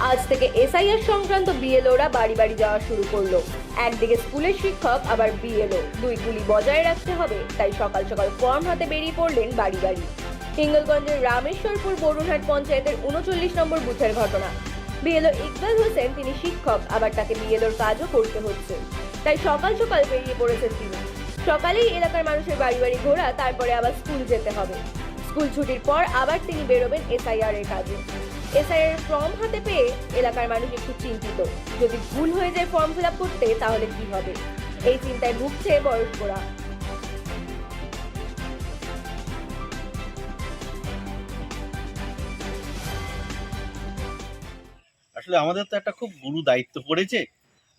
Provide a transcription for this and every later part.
আজ থেকে এসআইআর সংক্রান্ত বিএলওরা বাড়ি বাড়ি যাওয়া শুরু করল। একদিকে স্কুলের শিক্ষক, আবার বিএলও দুই গুলি বজায় রাখতে হবে, তাই সকাল সকাল ফর্ম হাতে বেরিয়ে পড়লেন বাড়ি বাড়ি। হিঙ্গলগঞ্জের রামেশ্বরপুর বরুণহাট পঞ্চায়েতের উনচল্লিশ নম্বর বুথের ঘটনা। বিএলও ইকবাল হোসেন, তিনি শিক্ষক, আবার তাকে বিএলওর কাজও করতে হচ্ছে। তাই সকাল সকাল বেরিয়ে পড়েছেন তিনি। সকালেই এলাকার মানুষের বাড়ি বাড়ি ঘোরা, তারপরে আবার স্কুল যেতে হবে। স্কুল ছুটির পর আবার তিনি বেরোবেন এসআইআর এর কাজে। এসআইআর এর ফর্ম হাতে পেয়ে এলাকার মানুষ একটু চিন্তিত। যদি ভুল হয়ে যায় ফর্ম ফিল করতে, তাহলে কি হবে? এই চিন্তায় ভুগছে বয়স্করা। আসলে আমাদের তো একটা খুব গুরু দায়িত্ব পড়েছে।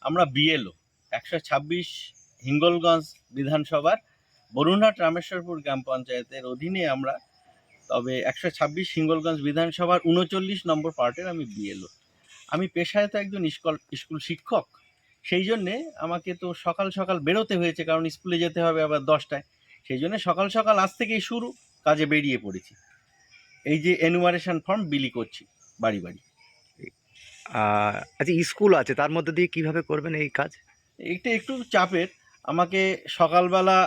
আমরা বিএলও একশো ছাব্বিশ হিঙ্গলগঞ্জ বিধানসভার বরুণহাট রামেশ্বরপুর গ্রাম পঞ্চায়েতের অধীনে আমরা তবে একশো ছাব্বিশ সিঙ্গলগঞ্জ বিধানসভার উনচল্লিশ নম্বর পার্টের আমি বিএলও আমি পেশায় তো একজন স্কুল স্কুল শিক্ষক। সেই জন্যে আমাকে তো সকাল সকাল বেরোতে হয়েছে কারণ স্কুলে যেতে হবে আবার দশটায়। সেই জন্য সকাল সকাল আজ থেকেই শুরু কাজে বেরিয়ে পড়েছি। এই যে এনুমারেশন ফর্ম বিলি করছি বাড়ি বাড়ি। আচ্ছা স্কুল আছে তার মধ্যে দিয়ে কীভাবে করবেন এই কাজ? এইটা একটু চাপের। আমাকে সকালবেলা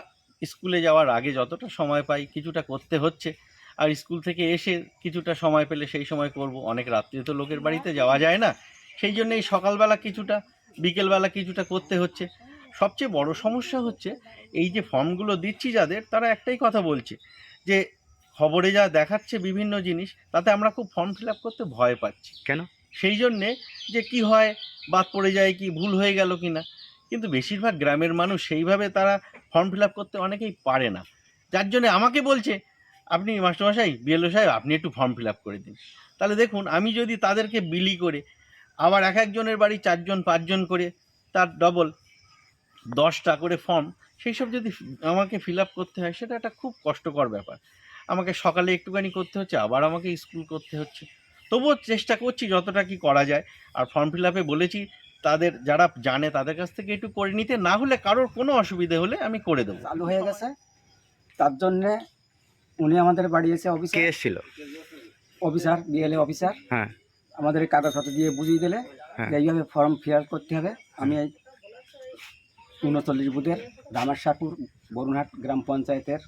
স্কুলে যাওয়ার আগে যতটা সময় পাই কিছুটা করতে হচ্ছে। আর স্কুল থেকে এসে কিছুটা সময় পেলে সেই সময় করব। অনেক রাত্রে তো লোকের বাড়িতে যাওয়া যায় না। সেই জন্য এই সকালবেলা কিছুটা বিকেলবেলা কিছুটা করতে হচ্ছে। সবচেয়ে বড় সমস্যা হচ্ছে এই যে ফর্মগুলো দিচ্ছি যাদের তারা একটাই কথা বলছে যে খবরে যা দেখাচ্ছে বিভিন্ন জিনিস তাতে আমরা খুব ফর্ম ফিল আপ করতে ভয় পাচ্ছি। কেন? সেই জন্যে যে কি হয় বাদ পড়ে যায় কি ভুল হয়ে গেল কি না কিন্তু বেশিরভাগ গ্রামের মানুষ সেইভাবে তারা ফর্ম ফিল আপ করতে অনেকেই পারে না। যার জন্য আমাকে বলছে আপনি মাস্টারমশাই বিএলও সাহেব, আপনি একটু ফর্ম ফিল আপ করে দিন। তাহলে দেখুন, আমি যদি তাদেরকে বিলি করে, আবার এক একজনের বাড়ি চারজন, পাঁচজন করে, তার ডবল দশটা করে ফর্ম সেই সব যদি আমাকে ফিল আপ করতে হয়, সেটা একটা খুব কষ্টকর ব্যাপার। আমাকে সকালে একটুখানি করতে হচ্ছে, আবার আমাকে স্কুল করতে হচ্ছে। তবুও চেষ্টা করছি যতটা কি করা যায়। আর ফর্ম ফিল আপে বলেছি, তাদের যারা জানে, তাদের কাছ থেকে একটু করে নিতে, না হলে কারোর কোনো অসুবিধে হলে আমি করে দেবো। চালু হয়ে গেছে। তার জন্যে উনি আমাদের বাড়ি এসে কে অফিসার এসেছিল অফিসার বিএলএ অফিসার হ্যাঁ। আমাদের এই কাগজপত্র দিয়ে বুঝিয়ে দিলে হ্যাঁ। যে এইভাবে ফর্ম ফিল করতে হবে। আমি এই উনচল্লিশ বুথের রামেশ্বরপুর বরুণহাট গ্রাম পঞ্চায়েতের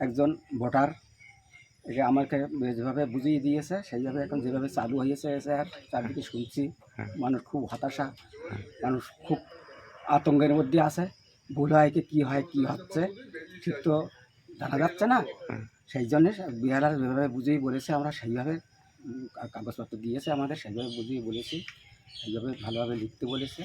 একজন ভোটার। একে আমাকে যেভাবে বুঝিয়ে দিয়েছে সেইভাবে এখন যেভাবে চালু হয়েছে এসে আর চারদিকে শুনছি। হ্যাঁ। মানুষ খুব হতাশা মানুষ খুব আতঙ্কের মধ্যে আছে। ভুল হয় কি কী হয় কী হচ্ছে? ঠিক তো জানা যাচ্ছে না। সেই জন্যে বিহারার যেভাবে বুঝিয়ে বলেছে আমরা, সেইভাবে কাগজপত্র দিয়েছে আমাদের, সেইভাবে বুঝিয়ে বলেছি, সেইভাবে ভালোভাবে লিখতে বলেছে।